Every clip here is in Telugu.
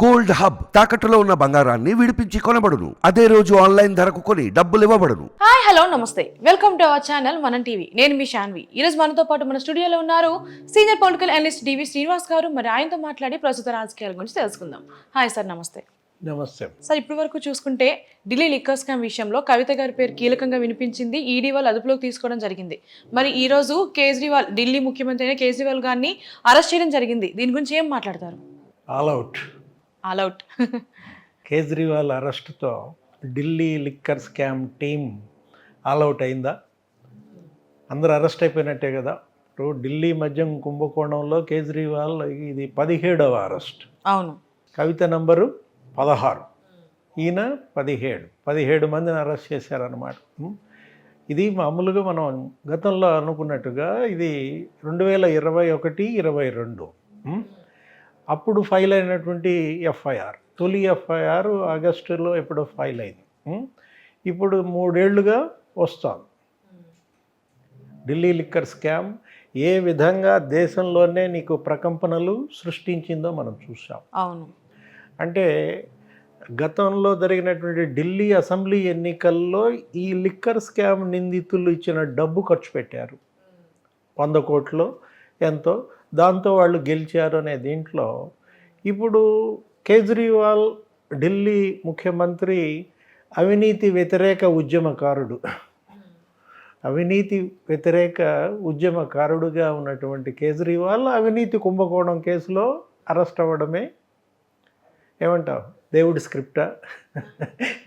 గోల్డ్ హబ్ తాకట్టులో ఉన్న బంగారాన్ని విడిపించి కొనబడును. అదే రోజు ఆన్లైన్ ధరకు కొని డబ్బులు ఇవ్వబడును. హాయ్ హలో నమస్తే. Welcome to our channel Manam TV. నేను మీ శాన్వి ఈ రోజు మనతో పాటు మన స్టూడియోలో ఉన్నారు senior political analyst D V Srinivas గారు. మరి ఆయనతో మాట్లాడి ప్రస్తుత రాజకీయాల గురించి తెలుసుకుందాం. హాయ్ సార్ నమస్తే. నమస్తే. సార్ ఇప్పటి వరకు చూసుకుంటే ఢిల్లీ లిక్కర్ స్కామ్ విషయంలో కవిత గారి పేరు కీలకంగా వినిపించింది ఈడీ వాళ్ళు అదుపులోకి తీసుకోవడం జరిగింది. మరి ఈ రోజు కేజ్రీవాల్ ఢిల్లీ ముఖ్యమంత్రి అయిన కేజ్రీవాల్ గారిని అరెస్ట్ చేయడం జరిగింది. దీని గురించి ఏం మాట్లాడతారు? All out. All out. Kejriwal అరెస్ట్తో Delhi liquor scam team all out అయిందా? అందరూ అరెస్ట్ అయిపోయినట్టే కదా? ఇప్పుడు ఢిల్లీ మద్యం కుంభకోణంలో కేజ్రీవాల్ ఇది పదిహేడవ అరెస్ట్. అవును. కవిత నంబరు పదహారు. ఈయన పదిహేడు. పదిహేడు మందిని అరెస్ట్ చేశారన్నమాట. ఉం? ఇది మామూలుగా మనం గతంలో అనుకున్నట్టుగా ఇది రెండు వేల ఇరవై ఒకటి ఇరవై రెండు? అప్పుడు ఫైల్ అయినటువంటి ఎఫ్ఐఆర్. తొలి ఎఫ్ఐఆర్ ఆగస్టులో ఎప్పుడో ఫైల్ అయింది? ఇప్పుడు మూడేళ్ళుగా వస్తాం ఢిల్లీ లిక్కర్ స్కామ్ ఏ విధంగా దేశంలోనే నీకు ప్రకంపనలు సృష్టించిందో మనం చూసాం అవును. అంటే గతంలో జరిగినటువంటి ఢిల్లీ అసెంబ్లీ ఎన్నికల్లో ఈ లిక్కర్ స్కామ్ నిందితులు ఇచ్చిన డబ్బు ఖర్చు పెట్టారు. వంద కోట్లు ఎంతో. దాంతో వాళ్ళు గెలిచారు అనే దీంట్లో ఇప్పుడు కేజ్రీవాల్ ఢిల్లీ ముఖ్యమంత్రి అవినీతి వ్యతిరేక ఉద్యమకారుడు. అవినీతి వ్యతిరేక ఉద్యమకారుడుగా ఉన్నటువంటి కేజ్రీవాల్ అవినీతి కుంభకోణం కేసులో అరెస్ట్ అవ్వడమే ఏమంటావు? దేవుడి స్క్రిప్టా?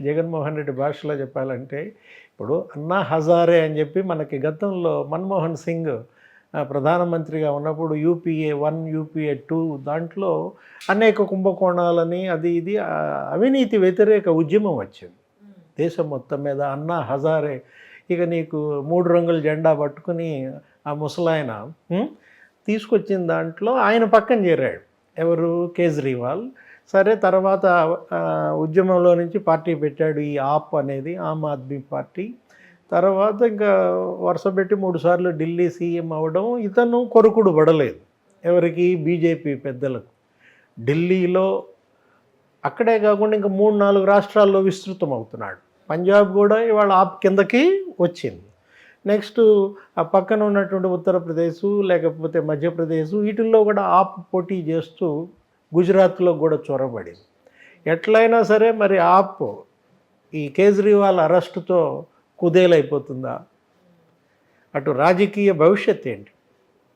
జగన్మోహన్ రెడ్డి భాషలో చెప్పాలంటే ఇప్పుడు అన్నా హజారే అని చెప్పి మనకి గతంలో మన్మోహన్ సింగ్ ప్రధానమంత్రిగా ఉన్నప్పుడు యూపీఏ వన్ యూపీఏ టూ దాంట్లో అనేక కుంభకోణాలని అది ఇది అవినీతి వ్యతిరేక ఉద్యమం వచ్చింది. దేశం మొత్తం మీద అన్నా హజారే ఇక నీకు మూడు రంగుల జెండా పట్టుకుని ఆ ముసలాయన తీసుకొచ్చిన దాంట్లో ఆయన పక్కన చేరాడు. ఎవరు? కేజ్రీవాల్. సరే తర్వాత ఉద్యమంలో నుంచి పార్టీ పెట్టాడు ఈ ఆప్ అనేది ఆమ్ ఆద్మీ పార్టీ. తర్వాత ఇంకా వరుస పెట్టి మూడుసార్లు ఢిల్లీ సీఎం అవ్వడం ఇతను కొరుకుడు పడలేదు. ఎవరికి? బీజేపీ పెద్దలకు. ఢిల్లీలో అక్కడే కాకుండా ఇంకా మూడు నాలుగు రాష్ట్రాల్లో విస్తృతం అవుతున్నాడు. పంజాబ్ కూడా ఇవాళ ఆప్ కిందకి వచ్చింది. నెక్స్ట్ ఆ పక్కన ఉన్నటువంటి ఉత్తరప్రదేశ్ లేకపోతే మధ్యప్రదేశ్ వీటిల్లో కూడా ఆప్ పోటీ చేస్తూ గుజరాత్లో కూడా చొరబడింది. ఎట్లయినా సరే మరి ఆప్ ఈ కేజ్రీవాల్ అరెస్టుతో కుదేలైపోతుందా? అటు రాజకీయ భవిష్యత్ ఏంటి?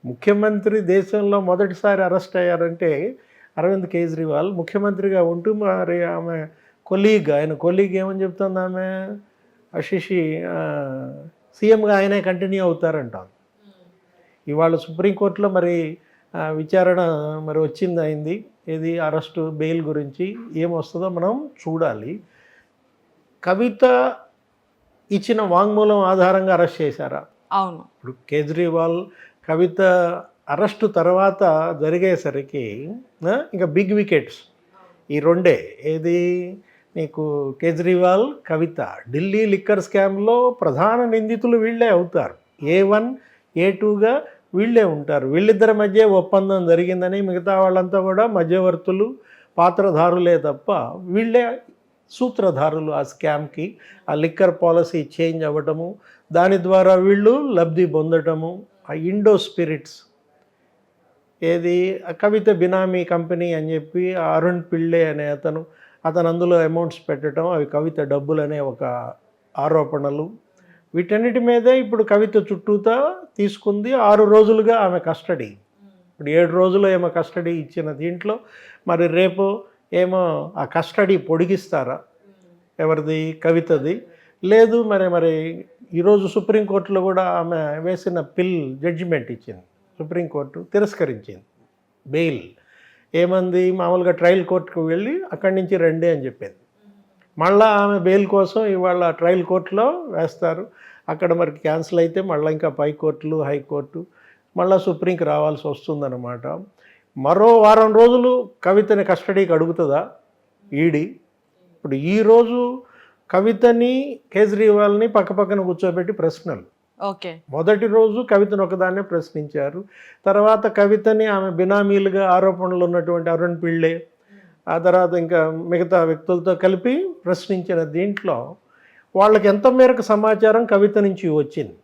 ముఖ్యమంత్రి దేశంలో మొదటిసారి అరెస్ట్ అయ్యారంటే అరవింద్ కేజ్రీవాల్ ముఖ్యమంత్రిగా ఉంటూ మరి ఆమె కొలీగ్ ఆయన కొలీగ్ ఏమని చెప్తుంది ఆమె? అశిషి సీఎంగా ఆయనే కంటిన్యూ అవుతారంటాను ఇవాళ సుప్రీంకోర్టులో మరి విచారణ మరి వచ్చింది అయింది ఇది అరెస్టు బెయిల్ గురించి ఏమొస్తుందో మనం చూడాలి. కవిత ఇచ్చిన వాంగ్మూలం ఆధారంగా అరెస్ట్ చేశారా? అవును. ఇప్పుడు కేజ్రీవాల్ కవిత అరెస్టు తర్వాత జరిగేసరికి ఇంకా బిగ్ వికెట్స్ ఈ రెండే. ఏది? నీకు కేజ్రీవాల్ కవిత ఢిల్లీ లిక్కర్ స్కామ్లో ప్రధాన నిందితులు వీళ్ళే అవుతారు. ఏ వన్ ఏ టూగా వీళ్ళే ఉంటారు. వీళ్ళిద్దరి మధ్య ఒప్పందం జరిగిందని మిగతా వాళ్ళంతా కూడా మధ్యవర్తులు పాత్రధారులే తప్ప వీళ్ళే సూత్రధారులు ఆ స్కామ్కి ఆ లిక్కర్ పాలసీ చేంజ్ అవ్వటము దాని ద్వారా వీళ్ళు లబ్ధి పొందటము ఆ ఇండో స్పిరిట్స్. ఏది? కవిత బినామీ కంపెనీ అని చెప్పి అరుణ్ పిళ్ళే అనే అతను అతను అందులో అమౌంట్స్ పెట్టడం అవి కవిత డబ్బులు అనే ఒక ఆరోపణలు. వీటన్నిటి మీదే ఇప్పుడు కవిత చుట్టూతా తీసుకుంది ఆరు రోజులుగా ఆమె కస్టడీ. ఇప్పుడు ఏడు రోజులు ఏమో కస్టడీ ఇచ్చిన దీంట్లో. మరి రేపు ఏమో ఆ కస్టడీ పొడిగిస్తారా? ఎవరిది? కవితది. లేదు మరి మరి ఈరోజు సుప్రీంకోర్టులో కూడా ఆమె వేసిన పిల్ జడ్జిమెంట్ ఇచ్చింది. సుప్రీంకోర్టు తిరస్కరించింది. బెయిల్. ఏమంది? మామూలుగా ట్రయల్ కోర్టుకు వెళ్ళి అక్కడి నుంచి రండి అని చెప్పింది. మళ్ళా ఆమె బెయిల్ కోసం ఇవాళ ట్రయల్ కోర్టులో వేస్తారు. అక్కడ మరి క్యాన్సిల్ అయితే మళ్ళీ ఇంకా పై కోర్టులు హైకోర్టు మళ్ళీ సుప్రీంకి రావాల్సి వస్తుందన్నమాట. మరో వారం రోజులు కవితని కస్టడీకి అడుగుతుందా? ఈడీ. ఇప్పుడు ఈరోజు కవితని కేజ్రీవాల్ని పక్కపక్కన కూర్చోబెట్టి ప్రశ్నలు. ఓకే. మొదటి రోజు కవితను ఒకదాన్నే ప్రశ్నించారు. తర్వాత కవితని ఆమె బినామీలుగా ఆరోపణలు ఉన్నటువంటి అరుణ్ పిళ్ళే ఆ తర్వాత ఇంకా మిగతా వ్యక్తులతో కలిపి ప్రశ్నించిన దీంట్లో వాళ్ళకి ఎంత మేరకు సమాచారం కవిత నుంచి వచ్చింది?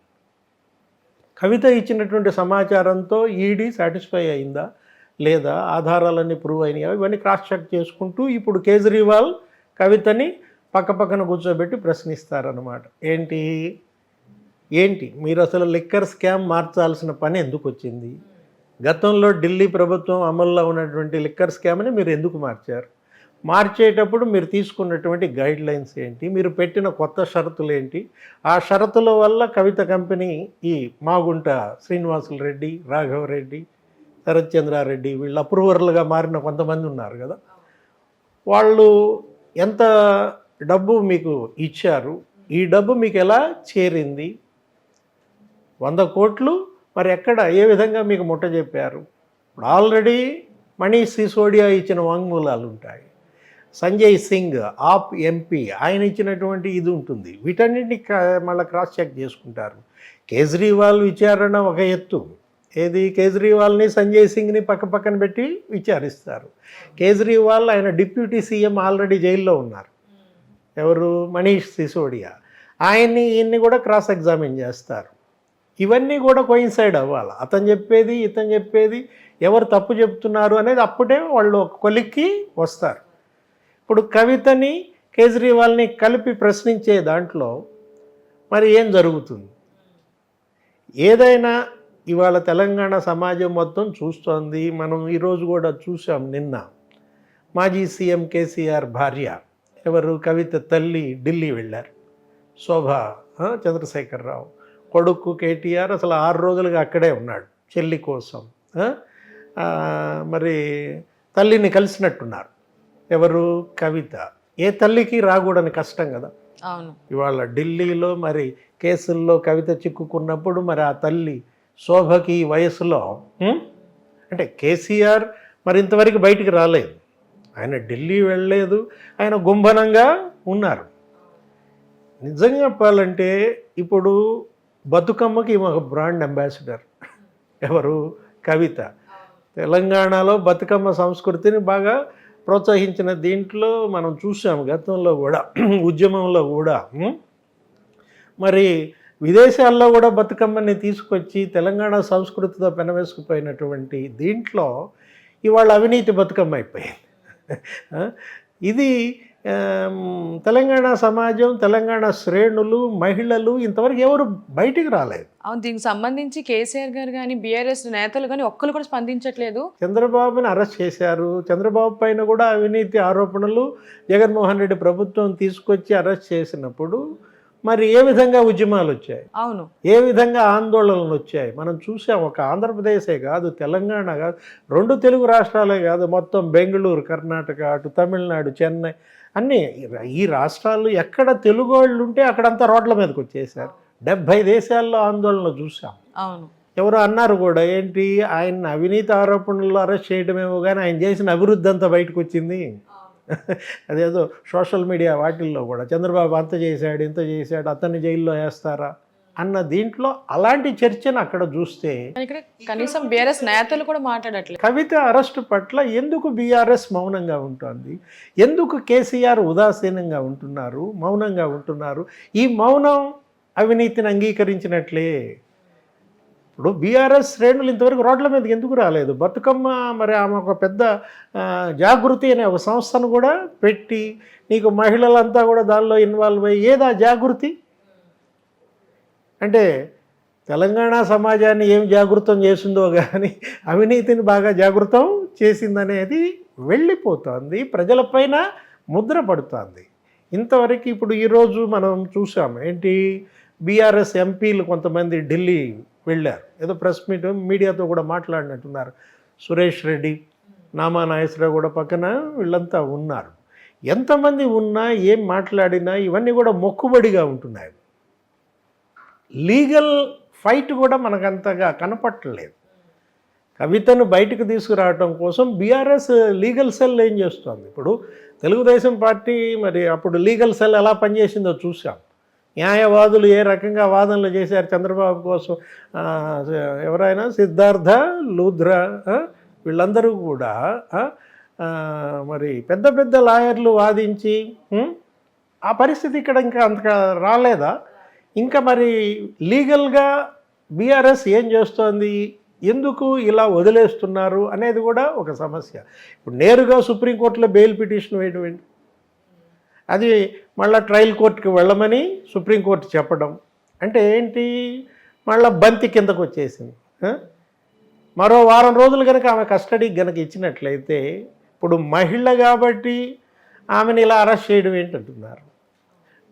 కవిత ఇచ్చినటువంటి సమాచారంతో ఈడీ సాటిస్ఫై అయిందా? లేదా ఆధారాలన్నీ ప్రూవ్ అయినాయా? ఇవన్నీ క్రాస్ చెక్ చేసుకుంటూ ఇప్పుడు కేజ్రీవాల్ కవితని పక్క పక్కన కూర్చోబెట్టి ప్రశ్నిస్తారనమాట ఏంటి? ఏంటి? మీరు అసలు లిక్కర్ స్కామ్ మార్చాల్సిన పని ఎందుకు వచ్చింది? గతంలో ఢిల్లీ ప్రభుత్వం అమల్లో ఉన్నటువంటి లిక్కర్ స్కామ్ని మీరు ఎందుకు మార్చారు? మార్చేటప్పుడు మీరు తీసుకున్నటువంటి గైడ్ లైన్స్ ఏంటి? మీరు పెట్టిన కొత్త షరతులు ఏంటి? ఆ షరతుల వల్ల కవిత కంపెనీ ఈ మాగుంట శ్రీనివాసులు రెడ్డి రాఘవ రెడ్డి వీళ్ళు అప్రూవర్లుగా మారిన కొంతమంది ఉన్నారు కదా. వాళ్ళు ఎంత డబ్బు మీకు ఇచ్చారు? ఈ డబ్బు మీకు ఎలా చేరింది? వంద కోట్లు? మరి ఎక్కడ? ఏ విధంగా మీకు ముట్ట చెప్పారు? ఇప్పుడు ఆల్రెడీ మనీష్ సిసోడియా ఇచ్చిన వాంగ్మూలాలు ఉంటాయి. సంజయ్ సింగ్ ఆప్ ఎంపీ ఆయన ఇచ్చినటువంటి ఇది ఉంటుంది. వీటన్నిటిని మళ్ళీ క్రాస్ చెక్ చేసుకుంటారు. కేజ్రీవాల్ విచారణ ఒక ఎత్తు. ఏది? కేజ్రీవాల్ని సంజయ్ సింగ్ని పక్క పక్కన పెట్టి విచారిస్తారు. కేజ్రీవాల్ ఆయన డిప్యూటీ సీఎం ఆల్రెడీ జైల్లో ఉన్నారు. ఎవరు? మనీష్ సిసోడియా. ఆయన్ని ఈయన్ని కూడా క్రాస్ ఎగ్జామిన్ చేస్తారు. ఇవన్నీ కూడా కోయిన్సైడ్ అవ్వాలి. అతను చెప్పేది ఇతను చెప్పేది ఎవరు తప్పు చెప్తున్నారు అనేది అప్పుడే వాళ్ళు ఒక కొలిక్కి వస్తారు. ఇప్పుడు కవితని కేజ్రీవాల్ని కలిపి ప్రశ్నించే దాంట్లో మరి ఏం జరుగుతుంది? ఏదైనా ఇవాళ తెలంగాణ సమాజం మొత్తం చూస్తోంది. మనం ఈరోజు కూడా చూసాం నిన్న. మాజీ సీఎం కేసీఆర్ భార్య ఎవరు? కవిత తల్లి ఢిల్లీ వెళ్ళారు. శోభ చంద్రశేఖరరావు. కొడుకు కేటీఆర్ అసలు ఆరు రోజులుగా అక్కడే ఉన్నాడు చెల్లి కోసం. మరి తల్లిని కలిసినట్టున్నారు. ఎవరు? కవిత. ఏ తల్లికి రాకూడని కష్టం కదా. అవును. ఇవాళ ఢిల్లీలో మరి కేసుల్లో కవిత చిక్కుకున్నప్పుడు మరి ఆ తల్లి శోభకి ఈ వయసులో? అంటే కేసీఆర్ మరి ఇంతవరకు బయటికి రాలేదు. ఆయన ఢిల్లీ వెళ్ళలేదు. ఆయన గుంభనంగా ఉన్నారు. నిజంగా చెప్పాలంటే ఇప్పుడు బతుకమ్మకి ఒక బ్రాండ్ అంబాసిడర్. ఎవరు? కవిత. తెలంగాణలో బతుకమ్మ సంస్కృతిని బాగా ప్రోత్సహించిన దీంట్లో మనం చూసాం గతంలో కూడా ఉద్యమంలో కూడా? మరి విదేశాల్లో కూడా బతుకమ్మని తీసుకొచ్చి తెలంగాణ సంస్కృతితో పెనవేసుకుపోయినటువంటి దీంట్లో ఇవాళ అవినీతి బతుకమ్మ అయిపోయింది? ఇది తెలంగాణ సమాజం తెలంగాణ శ్రేణులు మహిళలు ఇంతవరకు ఎవరు బయటికి రాలేదు. అవును దీనికి సంబంధించి కేసీఆర్ గారు కానీ బీఆర్ఎస్ నేతలు కానీ ఒక్కరు కూడా స్పందించట్లేదు. చంద్రబాబుని అరెస్ట్ చేశారు. చంద్రబాబు పైన కూడా అవినీతి ఆరోపణలు జగన్మోహన్ రెడ్డి ప్రభుత్వం తీసుకొచ్చి అరెస్ట్ చేసినప్పుడు మరి ఏ విధంగా ఉద్యమాలు వచ్చాయి? అవును. ఏ విధంగా ఆందోళనలు వచ్చాయి? మనం చూసాం ఒక ఆంధ్రప్రదేశే కాదు తెలంగాణ కాదు రెండు తెలుగు రాష్ట్రాలే కాదు మొత్తం బెంగళూరు కర్ణాటక అటు తమిళనాడు చెన్నై అన్నీ ఈ రాష్ట్రాలు ఎక్కడ తెలుగు వాళ్ళు ఉంటే అక్కడంతా రోడ్ల మీదకి వచ్చేసారు డెబ్భై దేశాల్లో ఆందోళన చూసాం. అవును. ఎవరు అన్నారు కూడా ఏంటి ఆయన అవినీతి ఆరోపణలు అరెస్ట్ చేయడమేమో కానీ ఆయన చేసిన అభివృద్ధి అంతా బయటకు వచ్చింది. అదేదో సోషల్ మీడియా వాటిల్లో కూడా చంద్రబాబు అంత చేశాడు ఇంత చేశాడు అతన్ని జైల్లో వేస్తారా అన్న దీంట్లో అలాంటి చర్చను అక్కడ చూస్తే కనీసం బీఆర్ఎస్ నేతలు కూడా మాట్లాడట్లేదు. కవిత అరెస్టు పట్ల ఎందుకు బీఆర్ఎస్ మౌనంగా ఉంటుంది? ఎందుకు కేసీఆర్ ఉదాసీనంగా ఉంటున్నారు మౌనంగా ఉంటున్నారు? ఈ మౌనం అవినీతిని అంగీకరించినట్లే. ఇప్పుడు బీఆర్ఎస్ శ్రేణులు ఇంతవరకు రోడ్ల మీదకి ఎందుకు రాలేదు? బతుకమ్మ మరి ఆమె ఒక పెద్ద జాగృతి అనే ఒక సంస్థను కూడా పెట్టి నీకు మహిళలంతా కూడా దానిలో ఇన్వాల్వ్ అయ్యి ఏదా జాగృతి? అంటే తెలంగాణ సమాజాన్ని ఏం జాగృతం చేసిందో కానీ అవినీతిని బాగా జాగృతం చేసిందనేది వెళ్ళిపోతుంది ప్రజలపైన ముద్ర పడుతుంది. ఇంతవరకు ఇప్పుడు ఈరోజు మనం చూసాం ఏంటి? బీఆర్ఎస్ ఎంపీలు కొంతమంది ఢిల్లీ వెళ్ళారు. ఏదో ప్రెస్ మీట్ మీడియాతో కూడా మాట్లాడినట్టున్నారు. సురేష్ రెడ్డి నామా నాగేశ్వరరావు కూడా పక్కన వీళ్ళంతా ఉన్నారు. ఎంతమంది ఉన్నా ఏం మాట్లాడినా ఇవన్నీ కూడా మొక్కుబడిగా ఉంటున్నాయి. లీగల్ ఫైట్ కూడా మనకంతగా కనపట్టలేదు. కవితను బయటకు తీసుకురావడం కోసం బీఆర్ఎస్ లీగల్ సెల్ ఏం చేస్తుంది? ఇప్పుడు తెలుగుదేశం పార్టీ మరి అప్పుడు లీగల్ సెల్ ఎలా పనిచేసిందో చూసాం న్యాయవాదులు ఏ రకంగా వాదనలు చేశారు చంద్రబాబు కోసం? ఎవరైనా? సిద్ధార్థ లూధ్రా వీళ్ళందరూ కూడా మరి పెద్ద పెద్ద లాయర్లు వాదించి ఆ పరిస్థితి ఇక్కడ ఇంకా అంత రాలేదా? ఇంకా మరి లీగల్గా బీఆర్ఎస్ ఏం చేస్తోంది? ఎందుకు ఇలా వదిలేస్తున్నారు అనేది కూడా ఒక సమస్య. ఇప్పుడు నేరుగా సుప్రీంకోర్టులో బెయిల్ పిటిషన్ వేయడం అది మళ్ళీ ట్రయల్ కోర్టుకి వెళ్ళమని సుప్రీంకోర్టు చెప్పడం. అంటే ఏంటి? మళ్ళీ బంతి కిందకు వచ్చేసింది. మరో వారం రోజులు కనుక ఆమె కస్టడీకి కనుక ఇచ్చినట్లయితే ఇప్పుడు మహిళ కాబట్టి ఆమెను ఇలా అరెస్ట్ చేయడం ఏంటంటున్నారు?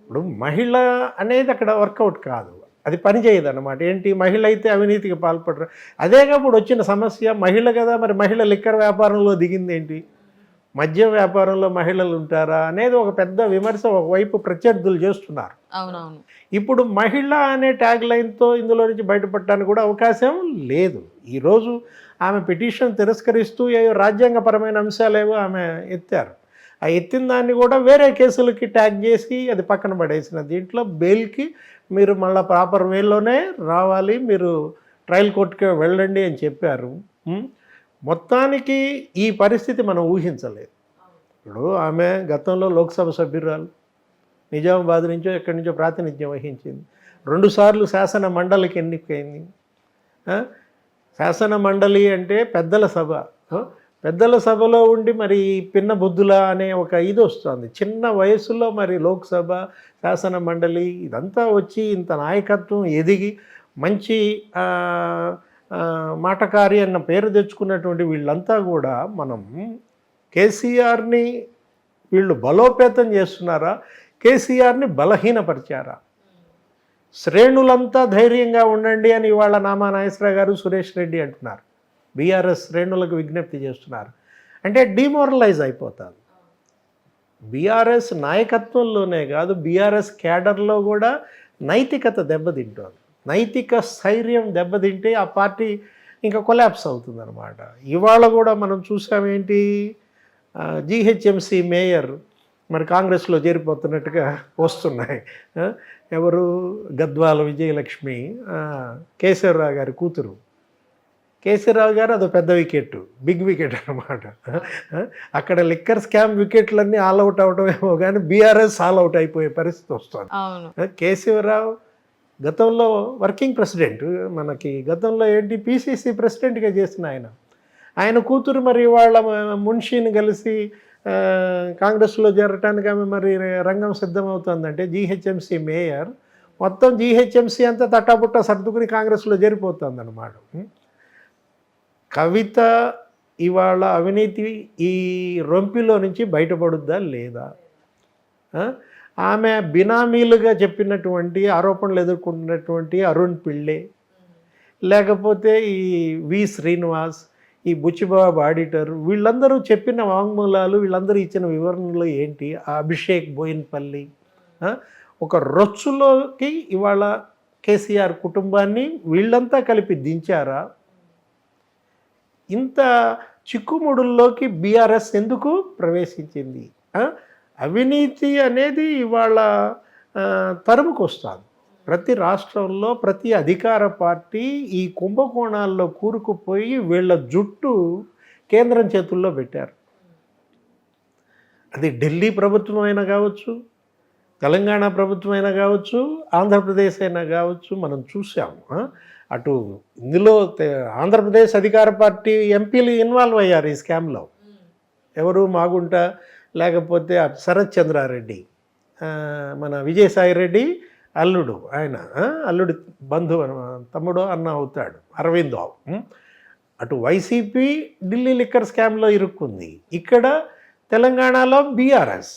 ఇప్పుడు మహిళ అనేది అక్కడ వర్కౌట్ కాదు. అది పని చేయదన్నమాట. ఏంటి? మహిళ అయితే అవినీతికి పాల్పడరు. అదే ఇప్పుడు వచ్చిన సమస్య మహిళ కదా మరి మహిళ లిక్కర్ వ్యాపారంలో దిగింది ఏంటి? మద్యం వ్యాపారంలో మహిళలు ఉంటారా అనేది ఒక పెద్ద విమర్శ ఒకవైపు ప్రత్యర్థులు చేస్తున్నారు. అవునవును. ఇప్పుడు మహిళ అనే ట్యాగ్ లైన్తో ఇందులో నుంచి బయటపడటానికి కూడా అవకాశం లేదు. ఈరోజు ఆమె పిటిషన్ తిరస్కరిస్తూ ఏ రాజ్యాంగపరమైన అంశాలేవో ఆమె ఎత్తారు. ఆ ఎత్తిన దాన్ని కూడా వేరే కేసులకి ట్యాగ్ చేసి అది పక్కన పడేసిన దీంట్లో బెయిల్కి మీరు మళ్ళీ ప్రాపర్ వేలోనే రావాలి మీరు ట్రయల్ కోర్టుకి వెళ్ళండి అని చెప్పారు? మొత్తానికి ఈ పరిస్థితి మనం ఊహించలేదు. ఇప్పుడు ఆమె గతంలో లోక్సభ సభ్యురాలు నిజామాబాద్ నుంచో ఎక్కడి నుంచో ప్రాతినిధ్యం వహించింది. రెండుసార్లు శాసన మండలికి ఎన్నికైంది. శాసన మండలి అంటే పెద్దల సభ. పెద్దల సభలో ఉండి మరి పిన్న బుద్ధుల అనే ఒక ఇది వస్తుంది. చిన్న వయసులో మరి లోక్సభ శాసన మండలి ఇదంతా వచ్చి ఇంత నాయకత్వం ఎదిగి మంచి మాటకారి అన్న పేరు తెచ్చుకున్నటువంటి వీళ్ళంతా కూడా మనం కేసీఆర్ని వీళ్ళు బలోపేతం చేస్తున్నారా? కేసీఆర్ని బలహీనపరిచారా? శ్రేణులంతా ధైర్యంగా ఉండండి అని ఇవాళ నామా నాగేశ్వరరావు గారు సురేష్ రెడ్డి అంటున్నారు. బీఆర్ఎస్ శ్రేణులకు విజ్ఞప్తి చేస్తున్నారు. అంటే డిమోరలైజ్ అయిపోతారు. బీఆర్ఎస్ నాయకత్వంలోనే కాదు బీఆర్ఎస్ క్యాడర్లో కూడా నైతికత దెబ్బతింటోంది. నైతిక స్థైర్యం దెబ్బతింటే ఆ పార్టీ ఇంకా కొలాప్స్ అవుతుందన్నమాట. ఇవాళ కూడా మనం చూసామేంటి జీహెచ్ఎంసి మేయర్ మరి కాంగ్రెస్లో చేరిపోతున్నట్టుగా వస్తున్నాయి. ఎవరు? గద్వాల విజయలక్ష్మి కేశవరావు గారి కూతురు. కేసీరావు గారు అదో పెద్ద వికెట్ బిగ్ వికెట్ అనమాట అక్కడ లిక్కర్ స్కామ్ వికెట్లన్నీ ఆల్ అవుట్ అవటమేమో కానీ బీఆర్ఎస్ ఆల్ అవుట్ అయిపోయే పరిస్థితి వస్తుంది. కేశవరావు గతంలో వర్కింగ్ ప్రెసిడెంట్ మనకి గతంలో ఏంటి పీసీసీ ప్రెసిడెంట్గా చేసిన ఆయన. ఆయన కూతురు మరి వాళ్ళ మున్షిని కలిసి కాంగ్రెస్లో చేరటానికి ఆమె మరి రంగం సిద్ధమవుతుందంటే జీహెచ్ఎంసీ మేయర్. మొత్తం జీహెచ్ఎంసీ అంతా తట్టాబుట్ట సర్దుకుని కాంగ్రెస్లో చేరిపోతుంది కవిత ఇవాళ అవినీతి ఈ రొంపిలో నుంచి బయటపడుద్దా లేదా? ఆమె బినామీలుగా చెప్పినటువంటి ఆరోపణలు ఎదుర్కొంటున్నటువంటి అరుణ్ పిళ్ళే. లేకపోతే ఈ వి శ్రీనివాస్ ఈ బుచ్చిబాబు ఆడిటర్ వీళ్ళందరూ చెప్పిన వాంగ్మూలాలు వీళ్ళందరూ ఇచ్చిన వివరణలు ఏంటి? ఆ అభిషేక్ బోయిన్పల్లి ఒక రొచ్చులోకి ఇవాళ కేసీఆర్ కుటుంబాన్ని వీళ్ళంతా కలిపి దించారా? ఇంత చిక్కుముడుల్లోకి బీఆర్ఎస్ ఎందుకు ప్రవేశించింది? అవినీతి అనేది ఇవాళ ఆ, తరుముకు వస్తుంది ప్రతి రాష్ట్రంలో ప్రతి అధికార పార్టీ ఈ కుంభకోణాల్లో కూరుకుపోయి వీళ్ళ జుట్టు కేంద్రం చేతుల్లో పెట్టారు. అది ఢిల్లీ ప్రభుత్వం అయినా కావచ్చు తెలంగాణ ప్రభుత్వం అయినా కావచ్చు ఆంధ్రప్రదేశ్ అయినా కావచ్చు మనం చూసాము అటు ఇందులో ఆంధ్రప్రదేశ్ అధికార పార్టీ ఎంపీలు ఇన్వాల్వ్ అయ్యారు ఈ స్కామ్లో. ఎవరు మాగుంట లేకపోతే శరత్ చంద్రారెడ్డి మన విజయసాయి రెడ్డి అల్లుడు ఆయన అల్లుడు అల్లుడి బంధువు తమ్ముడు అన్న అవుతాడు అరవింద్ బాబు. అటు వైసీపీ ఢిల్లీ లిక్కర్ స్కామ్లో ఇరుక్కుంది. ఇక్కడ తెలంగాణలో బీఆర్ఎస్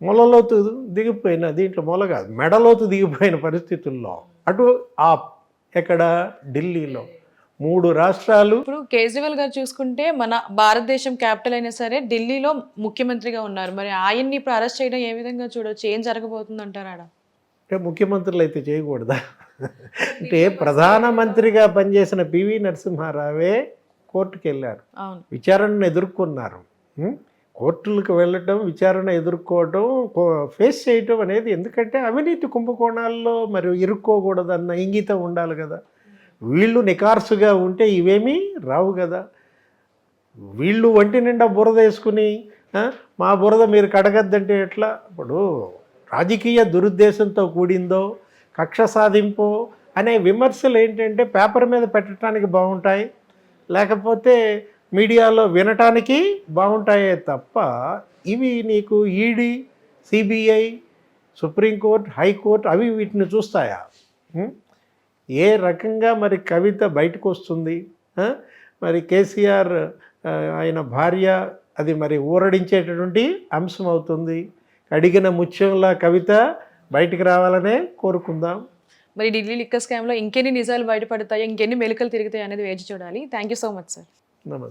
మొలలోతు దిగిపోయిన దీంట్లో మొల కాదు మెడలోతు దిగిపోయిన పరిస్థితుల్లో అటు ఆ ఎక్కడ? ఢిల్లీలో. మూడు రాష్ట్రాలు. ఇప్పుడు కేజ్రీవాల్ గారు చూసుకుంటే మన భారతదేశం క్యాపిటల్ అయినా సరే ఢిల్లీలో ముఖ్యమంత్రిగా ఉన్నారు. మరి ఆయన్ని ఇప్పుడు అరెస్ట్ చేయడం ఏ విధంగా చూడొచ్చు? ఏం జరగబోతుంది అంటారు అంటే ముఖ్యమంత్రులు అయితే చేయకూడదా? అంటే ప్రధానమంత్రిగా పనిచేసిన పివి నరసింహారావే కోర్టుకు వెళ్ళారు విచారణను ఎదుర్కొన్నారు? కోర్టులకు వెళ్ళటం విచారణ ఎదుర్కోవటం ఫేస్ చేయటం అనేది ఎందుకంటే అవినీతి కుంభకోణాల్లో మరి ఇరుక్కోకూడదన్న ఇంగితం ఉండాలి కదా. వీళ్ళు నికార్సుగా ఉంటే ఇవేమీ రావు కదా. వీళ్ళు వంటి నిండా బురద వేసుకుని మా బురద మీరు కడగద్దంటే ఎట్లా? ఇప్పుడు రాజకీయ దురుద్దేశంతో కూడిందో కక్ష సాధింపు అనే విమర్శలు ఏంటంటే పేపర్ మీద పెట్టడానికి బాగుంటాయి లేకపోతే మీడియాలో వినటానికి బాగుంటాయే తప్ప ఇవి నీకు ఈడీ సిబిఐ సుప్రీంకోర్టు హైకోర్టు అవి వీటిని చూస్తాయా? ఏ రకంగా మరి కవిత బయటకు వస్తుంది? మరి కేసీఆర్ ఆయన భార్య అది మరి ఊరడించేటటువంటి అంశం అవుతుంది. అడిగిన ముత్యంలా కవిత బయటికి రావాలనే కోరుకుందాం. మరి ఢిల్లీ లిక్కర్ స్కామ్లో ఇంకెన్ని నిజాలు బయటపడతాయి ఇంకెన్ని మెలికలు తిరుగుతాయి అనేది వేచి చూడాలి. Thank you so much sir నమస్తే.